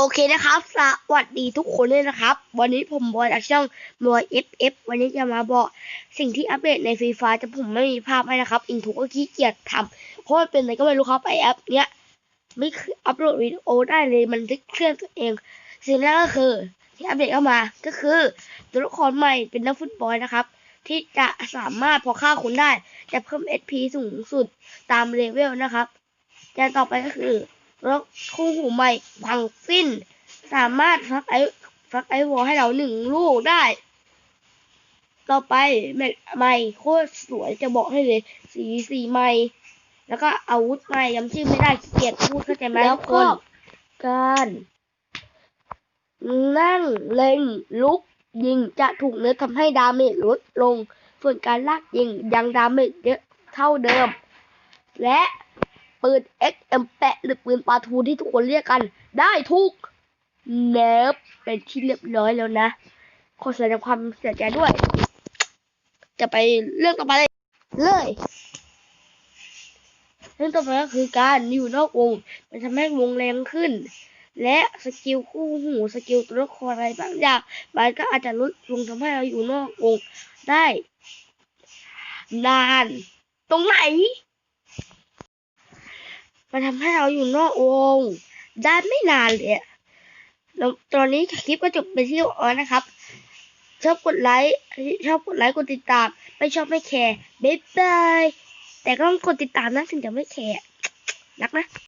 โอเคนะครับ สวัสดีทุกคนเลยนะครับ วันนี้ผมบอยจากช่องบอย FF วันนี้จะมาบอกสิ่งที่อัปเดตในฟรีไฟแต่ผมไม่มีภาพให้นะครับ อินทุกก็ขี้เกียจทำเพราะมันเป็นอะไรก็ไม่รู้ครับไอแอปเนี้ยไม่คืออัปโหลดวิดีโอได้เลยมันทึกเคลื่อนตัวเอง สิ่งแรกก็คือ ที่อัปเดตเข้ามาก็คือตัวละครใหม่เป็นนักฟุตบอลนะครับ ที่จะสามารถพอฆ่าคุณได้จะเพิ่ม SP สูงสุดตามเลเวลนะครับอย่างต่อไปก็คือ แล้วคู่หูใหม่พังสิ้น สามารถฟักไอฟักไอวอลให้เราหนึ่งลูกได้ ต่อไปแม็กใหม่โคตรสวยจะบอกให้เลย สีสีใหม่ แล้วก็อาวุธใหม่ย้ำชื่อไม่ได้ขี้เกียจพูดเข้าใจไหมแล้วทุก็คนการนั่งเล็งลุกยิงจะถูกเนื้อทำให้ดาเมจลดลง ส่วนการลากยิงยังดาเมจเยอะเท่าเดิม และ ปืน XM8 หรือปืนปาทูที่ทุกคนเรียกกัน ได้ทุกเนิร์ฟเป็นที่เรียบร้อยแล้วนะขอแสดงความเสียใจด้วย จะไปเรื่องต่อไปเลยเลยเรื่องต่อไปก็คือการอยู่นอกวง มันทำให้วงแรงขึ้น และสกิลคู่หูสกิลตัวละครอะไรบางอย่างมันก็อาจจะลดลงทำให้เราอยู่นอกวงได้ นาน ตรงไหน มันทำให้เราอยู่นอกวง ได้ไม่นานเลยแล้วตอนนี้คลิปก็จบไปที่ออนะครับ ชอบกดไลค์ชอบกดไลค์กดติดตาม ไม่ชอบไม่แคร์บ๊ายบายแต่ก็ต้องกดติดตามนะถึงจะไม่แคร์รักนะ